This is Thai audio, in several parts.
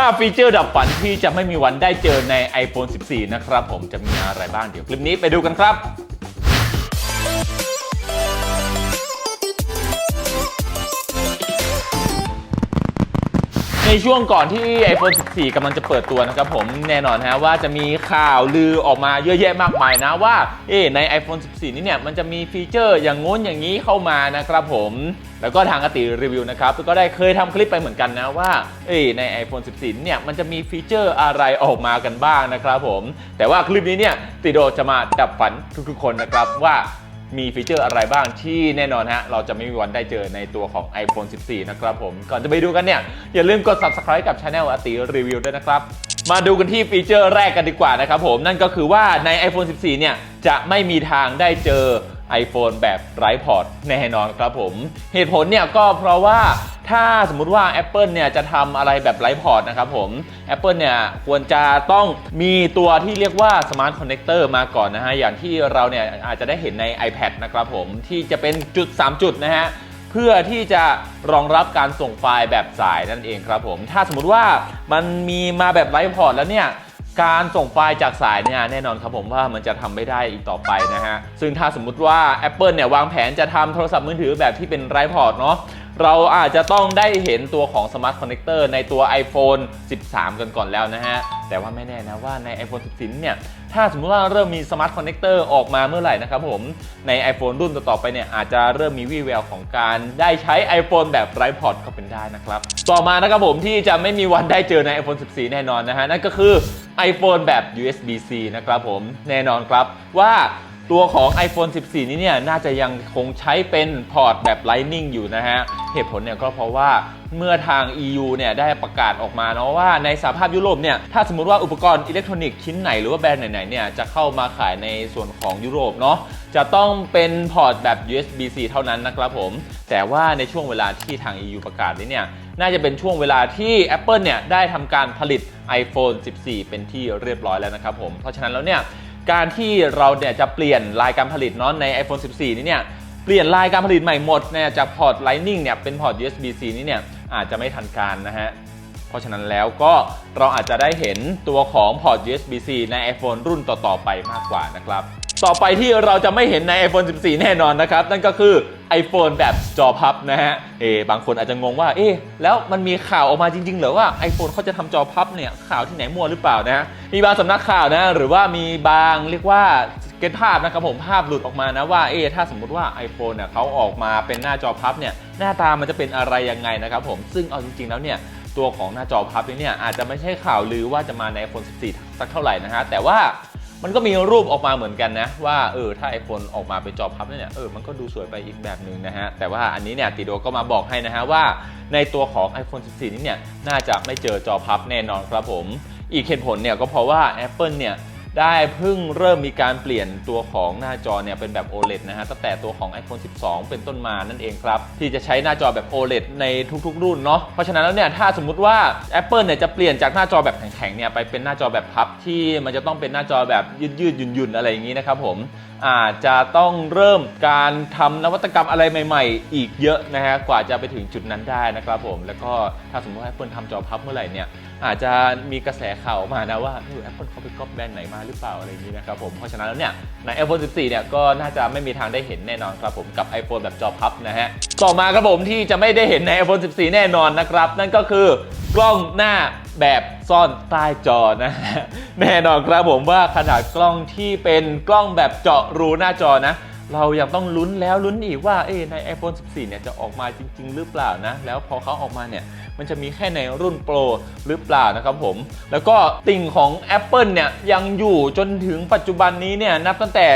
5 ฟีเจอร์ดับฝันที่จะไม่มีวันได้เจอใน iPhone 14 นะครับผมจะมีอะไรบ้างเดี๋ยวคลิปนี้ไปดูกันครับ ในช่วงก่อนที่ iPhone 14 กำลังจะเปิดตัวนะครับผมแน่นอนฮะว่าจะมีข่าวลือออกมาเยอะแยะมากมายนะว่าเอ๊ใน iPhone 14 นี้เนี่ยมันจะมีฟีเจอร์อย่างงู้นอย่างนี้เข้ามานะครับผมแล้วก็ทางอติรีวิวนะครับก็ได้เคยทำคลิปไปเหมือนกันนะว่าเอ้ยใน iPhone 14 เนี่ยมันจะมีฟีเจอร์อะไรออกมากันบ้างนะครับผม แต่ว่าคลิปนี้เนี่ยติโดจะมาดับฝันทุกๆคนนะครับว่า มีฟีเจอร์อะไรบ้างที่แน่นอนฮะ เราจะไม่มีวันได้เจอในตัวของ iPhone 14 นะครับผม ก่อนจะไปดูกันเนี่ย อย่าลืมกด subscribe กับ Channel อติรีวิวด้วยนะครับ มาดูกันที่ฟีเจอร์แรกกันดีกว่านะครับผม นั่นก็คือว่าใน iPhone 14 เนี่ย จะไม่มีทางได้เจอ iPhone แบบไร้พอร์ตแน่นอนครับผม เหตุผลเนี่ยก็เพราะว่าถ้าสมมุติว่า Apple เนี่ยจะทำอะไรแบบไร้พอร์ตนะครับผม Apple เนี่ยควรจะต้องมีตัวที่เรียกว่า Smart Connector มาก่อนนะฮะ อย่างที่เราเนี่ยอาจจะได้เห็นใน iPad นะครับผม ที่จะเป็นจุด 3 จุดนะฮะเพื่อที่จะรองรับการส่งไฟล์แบบสายนั่นเองครับผม ถ้าสมมุติว่ามันมีมาแบบไร้พอร์ตแล้วเนี่ย การส่งไฟล์จากสายเนี่ยแน่นอนครับผมว่ามันจะทำไม่ได้อีกต่อไปนะฮะ ซึ่งถ้าสมมุติว่า Apple เนี่ยวางแผนจะทำโทรศัพท์มือถือแบบที่เป็นไร้พอร์ตเนาะ เราอาจจะต้องได้เห็นตัวของ Smart Connector ในตัว iPhone 13 กันก่อนแล้วนะฮะ แต่ว่าไม่แน่นะว่าใน iPhone 14 เนี่ย ถ้าสมมุติว่าเริ่มมี Smart Connector ออกมาเมื่อไหร่นะครับผม ใน iPhone รุ่นต่อๆไปเนี่ย อาจจะเริ่มมีวี่แววของการได้ใช้ iPhone แบบไร้พอร์ตก็เป็นได้นะครับ ต่อมานะครับผมที่จะไม่มีวันได้เจอใน iPhone 14 แน่นอนนะฮะ นั่นก็คือ iPhone แบบ USB-C นะครับผม แน่นอนครับว่า ตัวของ iPhone 14 นี้เนี่ยน่าจะยังคงใช้เป็นพอร์ตแบบ Lightning อยู่นะฮะ เหตุผลเนี่ยก็เพราะว่าเมื่อทาง EU เนี่ยได้ประกาศออกมาเนาะว่าในสหภาพยุโรปเนี่ยถ้าสมมติว่าอุปกรณ์อิเล็กทรอนิกส์ชิ้นไหนหรือว่าแบรนด์ไหนๆเนี่ยจะเข้ามาขายในส่วนของยุโรปเนาะจะต้องเป็นพอร์ตแบบ USB-C เท่านั้นนะครับผม แต่ว่าในช่วงเวลาที่ทาง EU ประกาศนี้เนี่ยน่าจะเป็นช่วงเวลาที่ Apple เนี่ยได้ทำการผลิต iPhone 14 เป็นที่เรียบร้อยแล้วนะครับผม เพราะฉะนั้นแล้วเนี่ย การที่เราเนี่ยจะเปลี่ยนลายการผลิตเนาะใน iPhone 14 นี้เนี่ยเปลี่ยนลายการผลิตใหม่หมดเนี่ยจากพอร์ต Lightning เนี่ยเป็นพอร์ต USB-C นี้เนี่ยอาจจะไม่ทันการนะฮะเพราะฉะนั้นแล้วก็เราอาจจะได้เห็นตัวของพอร์ต USB-C ใน iPhone รุ่นต่อๆไปมากกว่านะครับ ต่อไปที่เราจะไม่เห็นใน iPhone 14 แน่นอนนะครับ นั่นก็คือ iPhone แบบจอพับนะฮะ เอบางคนอาจจะงงว่า เอ๊แล้วมันมีข่าวออกมาจริง ๆ หรือว่า iPhone เขาจะทำจอพับเนี่ยข่าวที่ไหนมั่วหรือเปล่านะฮะมีบางสำนักข่าวนะ หรือว่ามีบางเรียกว่าเก็ตภาพนะครับผมภาพหลุดออกมานะว่าเอ๊ถ้าสมมุติว่า iPhone เนี่ยเขาออกมาเป็นหน้าจอพับเนี่ยหน้าตามันจะเป็นอะไรยังไงนะครับผมซึ่งเอาจริง ๆ แล้วเนี่ยตัวของหน้าจอพับนี้เนี่ยอาจจะไม่ใช่ข่าวลือว่าจะมาใน iPhone 14 สักเท่าไหร่นะฮะแต่ว่า มันก็มีรูปออกมาเหมือนกันนะ ว่าเออถ้า iPhone ออกมาเป็นจอพับเนี่ยเออมันก็ดูสวยไปอีกแบบหนึ่งนะฮะ แต่ว่าอันนี้เนี่ยติโดก็มาบอกให้นะฮะว่าในตัวของ iPhone 14 นี้เนี่ยน่าจะไม่เจอจอพับแน่นอนครับผม อีกเหตุผลเนี่ยก็เพราะว่า Apple เนี่ย ได้เพิ่งเริ่มมีการเปลี่ยนตัวของหน้าจอเนี่ยเป็นแบบ OLED นะฮะตั้งแต่ตัวของ iPhone 12 เป็นต้นมานั่นเองครับ ที่จะใช้หน้าจอแบบ OLED ในทุกๆ รุ่นเนาะเพราะฉะนั้นแล้วเนี่ยถ้าสมมุติว่า Apple เนี่ยจะเปลี่ยนจากหน้าจอแบบแข็งๆเนี่ยไปเป็นหน้าจอแบบพับที่มันจะต้องเป็นหน้าจอแบบยืดๆหยุ่นๆอะไรอย่างนี้นะครับผม อาจจะต้องเริ่มการทำนวัตกรรมอะไรใหม่ๆ อีกเยอะนะฮะกว่าจะไปถึงจุดนั้นได้นะครับผม แล้วก็ถ้าสมมติว่า Apple ทำจอพับเมื่อไหร่เนี่ยอาจจะมีกระแสข่าวมานะว่าเออ Apple เขาไปก๊อปแบรนด์ไหนมาหรือเปล่าอะไรอย่างนี้นะครับผมเพราะฉะนั้นแล้วเนี่ยใน iPhone 14 เนี่ยก็น่าจะไม่มีทางได้เห็นแน่นอนครับผมกับ iPhone แบบจอพับนะฮะต่อมาครับผมที่จะไม่ได้เห็นใน iPhone 14 แน่นอนนะครับ นั่นก็คือกล้องหน้า แบบซ่อนใต้จอนะฮะแน่นอนครับผมว่าขนาดกล้องที่เป็นกล้องแบบเจาะรูหน้าจอนะ เรายังต้องลุ้นแล้วลุ้นอีกว่าเอ๊ะใน iPhone 14 เนี่ยจะออกมาจริง ๆ หรือเปล่านะ แล้วพอเขาออกมาเนี่ยมันจะมีแค่ในรุ่นโปรหรือเปล่านะครับผม แล้วก็ติ่งของ Apple เนี่ยยังอยู่จนถึงปัจจุบันนี้เนี่ยนับตั้งแต่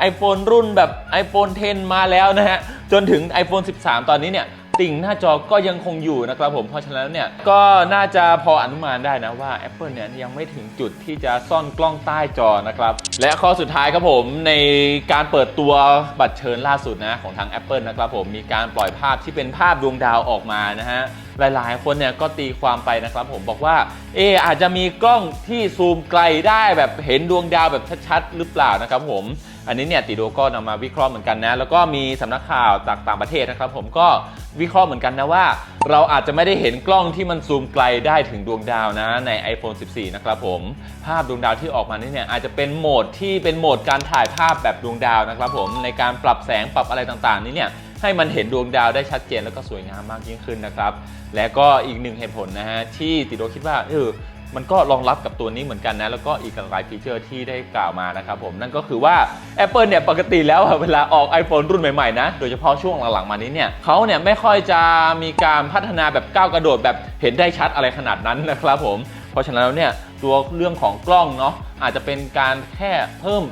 ไอโฟนรุ่นแบบ iPhone 10 มาแล้วนะฮะจนถึง iPhone 13 ตอนนี้เนี่ย ติ่งหน้าจอก็ยังคงอยู่นะครับผมเพราะฉะนั้นเนี่ยก็น่าจะพออนุมานได้นะว่า Apple เนี่ยยังไม่ถึงจุดที่จะซ่อนกล้องใต้จอนะครับ และข้อสุดท้ายครับผมในการเปิดตัวบัตรเชิญล่าสุดนะของทาง Apple นะครับผมมีการปล่อยภาพที่เป็นภาพดวงดาวออกมานะฮะหลายๆ คนเนี่ยก็ตีความไปนะครับผมบอกว่าเออาจจะมีกล้องที่ซูมไกลได้แบบเห็นดวงดาวแบบชัดๆหรือเปล่านะครับผมอันนี้เนี่ยติโดก็นำมาวิเคราะห์เหมือนกันนะ แล้วก็มีสำนักข่าวจากต่างประเทศนะครับผมก็วิเคราะห์เหมือนกันนะว่า เราอาจจะไม่ได้เห็นกล้องที่มันซูมไกลได้ถึงดวงดาวนะใน iPhone 14 นะครับผมภาพดวงดาวที่ออกมานี่เนี่ยอาจจะเป็นโหมดที่เป็นโหมดการถ่ายภาพแบบดวงดาวนะครับผมในการปรับแสงปรับอะไรต่างๆ นี่เนี่ย ให้มันเห็นดวงดาวได้ชัดเจนแล้วก็สวยงามมากยิ่งขึ้นนะครับ และก็อีกหนึ่งเหตุผลนะฮะที่ติโดคิดว่าเออมันก็รองรับกับตัวนี้เหมือนกันนะ แล้วก็อีกหลายฟีเจอร์ที่ได้กล่าวมานะครับผม นั่นก็คือว่า Apple เนี่ยปกติแล้วเวลาออก iPhone รุ่นใหม่ๆนะ โดยเฉพาะช่วงหลังๆมานี้เนี่ยเขาเนี่ยไม่ค่อยจะมีการพัฒนาแบบก้าวกระโดดแบบเห็นได้ชัดอะไรขนาดนั้นนะครับผม เพราะฉะนั้นแล้วเนี่ยตัวเรื่องของกล้องเนาะอาจจะเป็นการแค่เพิ่ม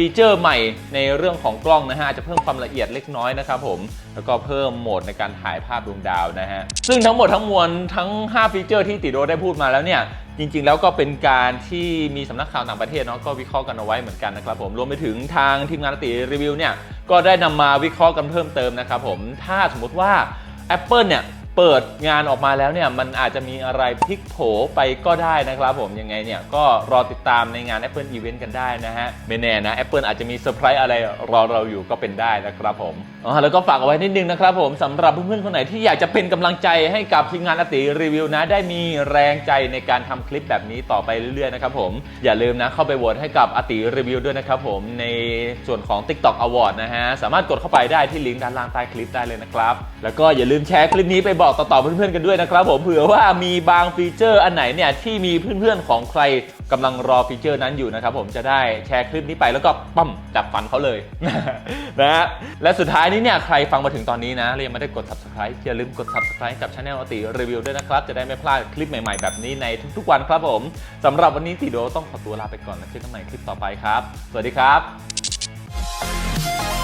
ฟีเจอร์ใหม่ในเรื่องของกล้องนะฮะอาจจะเพิ่มความละเอียดเล็กน้อยนะครับผม แล้วก็เพิ่มโหมดในการถ่ายภาพดวงดาวนะฮะ ซึ่งทั้งหมดทั้งมวลทั้ง 5 ฟีเจอร์ที่ติโดได้พูดมาแล้วเนี่ย จริง ๆ แล้วก็เป็นการที่มีสำนักข่าวต่างประเทศเนาะก็วิเคราะห์กันเอาไว้เหมือนกันนะครับผมรวมไปถึงทางทีมงานติรีวิวเนี่ยก็ได้นำมาวิเคราะห์กันเพิ่มเติมนะครับผมถ้าสมมติว่า Apple เนี่ย เปิดงานออกมาแล้วเนี่ยมันอาจจะมีอะไรพลิกโผไปก็ได้นะครับผมยังไงเนี่ยก็รอติดตามในงาน Apple Event กันได้นะฮะไม่แน่นะ Apple อาจจะมีเซอร์ไพรส์อะไรรอเราอยู่ก็เป็นได้นะครับผม อ๋อแล้วก็ฝากเอาไว้นิดนึงนะครับผมสำหรับเพื่อนๆคนไหนที่อยากจะเป็นกำลังใจให้กับทีมงานอติรีวิวนะ ได้มีแรงใจในการทำคลิปแบบนี้ต่อไปเรื่อยๆนะครับผมอย่าลืมนะเข้าไปโหวตให้กับอติรีวิวด้วยนะครับผมในส่วนของ TikTok Award นะฮะสามารถกดเข้าไปได้ที่ลิงก์ด้านล่างใต้คลิปได้เลยนะครับแล้วก็อย่าลืมแชร์คลิปนี้ไปบอกต่อๆเพื่อนๆกันด้วยนะครับผมเผื่อว่ามีบางฟีเจอร์อันไหนเนี่ยที่มีเพื่อนๆของใครกำลังรอฟีเจอร์นั้นอยู่นะครับผมจะได้แชร์คลิปนี้ไปแล้วก็ปั๊มจับฟันเขาเลยนะฮะและสุดท้ายนี้เนี่ยใครฟังมาถึงตอนนี้นะเรียังไม่ได้กด subscribe อย่าลืมกด subscribe กับช anel อติรีวิวด้วยนะครับ จะได้ไม่พลาดคลิปใหม่ๆ แบบนี้ในทุกๆวันครับผมสำหรับวันนี้ติโดต้องขอตัวลาไปก่อนแล้วเจอกันใหม่คลิปต่อไปครับ สวัสดีครับ